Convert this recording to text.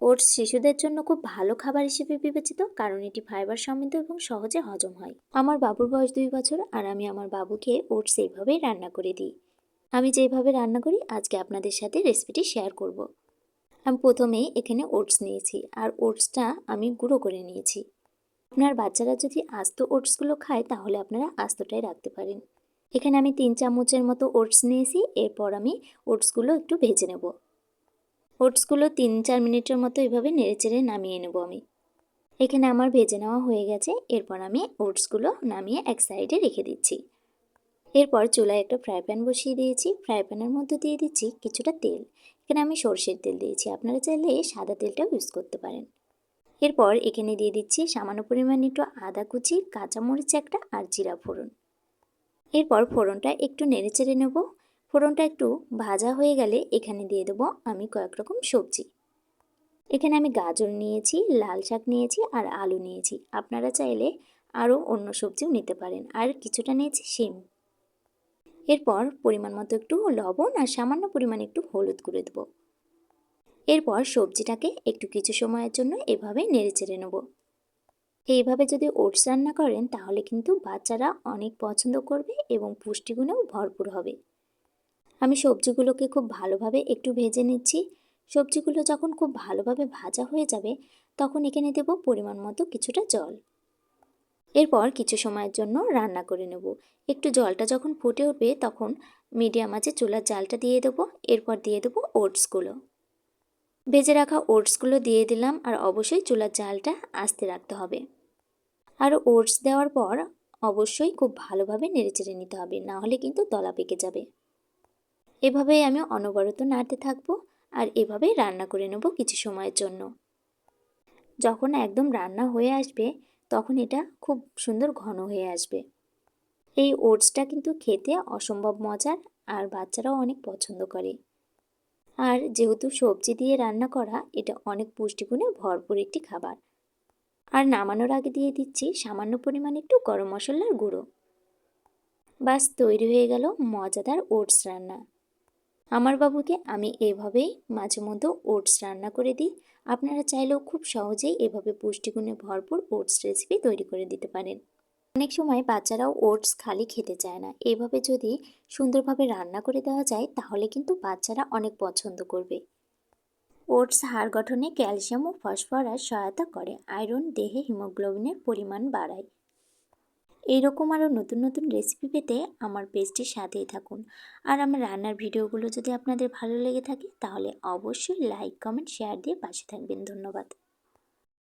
Oats শিশুদের জন্য খুব ভালো খাবার হিসেবে বিবেচিত, কারণ এটি ফাইবার সমৃদ্ধ এবং সহজে হজম হয়। আমার বাবুর বয়স দুই বছর আর আমি আমার বাবুকে ওটস এইভাবেই রান্না করে দিই। আমি যেইভাবে রান্না করি, আজকে আপনাদের সাথে রেসিপিটি শেয়ার করব। আমি প্রথমেই এখানে ওটস নিয়েছি আর ওটসটা আমি গুঁড়ো করে নিয়েছি। আপনার বাচ্চারা যদি আস্ত ওটসগুলো খায়, তাহলে আপনারা আস্তটাই রাখতে পারেন। এখানে আমি তিন চামচের মতো ওটস নিয়েছি, এরপর আমি ওটসগুলো একটু ভেজে নেব। ওটসগুলো তিন চার মিনিটের মতো এভাবে নেড়েচেড়ে নামিয়ে নেব আমি। এখানে আমার ভেজে নেওয়া হয়ে গেছে। এরপর আমি ওটসগুলো নামিয়ে এক সাইডে রেখে দিচ্ছি। এরপর চুলায় একটা ফ্রাই প্যান বসিয়ে দিয়েছি। ফ্রাই প্যানের মধ্যে দিয়ে দিচ্ছি কিছুটা তেল। এখানে আমি সর্ষের তেল দিয়েছি। আপনারা চাইলে সাদা তেলটাও ইউজ করতে পারেন। এরপর এখানে দিয়ে দিচ্ছি সামান্য পরিমাণ একটু আদা কুচি, কাঁচামরিচ একটা আর জিরা ফোড়ন। এরপর ফোড়নটা একটু নেড়ে চেড়ে নেব। ফোড়নটা একটু ভাজা হয়ে গেলে এখানে দিয়ে দেবো আমি কয়েক রকম সবজি। এখানে আমি গাজর নিয়েছি, লাল শাক নিয়েছি আর আলু নিয়েছি। আপনারা চাইলে আরও অন্য সবজিও নিতে পারেন। আর কিছুটা নিয়েছি শিম। এরপর পরিমাণ মতো একটু লবণ আর সামান্য পরিমাণ একটু হলুদ করে দেবো। এরপর সবজিটাকে একটু কিছু সময়ের জন্য এভাবে নেড়ে চেড়ে নেব। এইভাবে যদি ওটস রান্না করেন তাহলে কিন্তু বাচ্চারা অনেক পছন্দ করবে এবং পুষ্টিগুণেও ভরপুর হবে। আমি সবজিগুলোকে খুব ভালোভাবে একটু ভেজে নিচ্ছি। সবজিগুলো যখন খুব ভালোভাবে ভাজা হয়ে যাবে, তখন এখানে দেব পরিমাণ মতো কিছুটা জল। এরপর কিছু সময়ের জন্য রান্না করে নেব। একটু জলটা যখন ফুটে উঠবে, তখন মিডিয়াম আছে চুলার জালটা দিয়ে দেবো। এরপর দিয়ে দেবো ওটসগুলো। ভেজে রাখা ওটসগুলো দিয়ে দিলাম আর অবশ্যই চুলার জালটা আস্তে রাখতে হবে। আর ওটস দেওয়ার পর অবশ্যই খুব ভালোভাবে নেড়েচেড়ে নিতে হবে, না হলে কিন্তু তলা পেকে যাবে। এভাবেই আমি অনবরত নাড়তে থাকব আর এভাবেই রান্না করে নেব কিছু সময়ের জন্য। যখন একদম রান্না হয়ে আসবে, তখন এটা খুব সুন্দর ঘন হয়ে আসবে। এই ওটসটা কিন্তু খেতে অসম্ভব মজার আর বাচ্চারাও অনেক পছন্দ করে। আর যেহেতু সবজি দিয়ে রান্না করা, এটা অনেক পুষ্টিগুণে ভরপুর একটি খাবার। আর নামানোর আগে দিয়ে দিচ্ছি সামান্য পরিমাণ একটু গরম মশলার গুঁড়ো। বাস, তৈরি হয়ে গেল মজাদার ওটস রান্না। আমার বাবুকে আমি এভাবেই মাঝে মধ্যে ওটস রান্না করে দিই। আপনারা চাইলেও খুব সহজেই এভাবে পুষ্টিগুণে ভরপুর ওটস রেসিপি তৈরি করে দিতে পারেন। অনেক সময় বাচ্চারাও ওটস খালি খেতে চায় না। এভাবে যদি সুন্দরভাবে রান্না করে দেওয়া যায়, তাহলে কিন্তু বাচ্চারা অনেক পছন্দ করবে। ওটস হাড় গঠনে ক্যালসিয়াম ও ফসফরাস সহায়তা করে। আয়রন দেহে হিমোগ্লোবিনের পরিমাণ বাড়ায়। এইরকম আরও নতুন নতুন রেসিপি পেতে আমার পেজটির সাথেই থাকুন। আর আমার রান্নার ভিডিওগুলো যদি আপনাদের ভালো লেগে থাকে, তাহলে অবশ্যই লাইক কমেন্ট শেয়ার দিয়ে পাশে থাকবেন। ধন্যবাদ।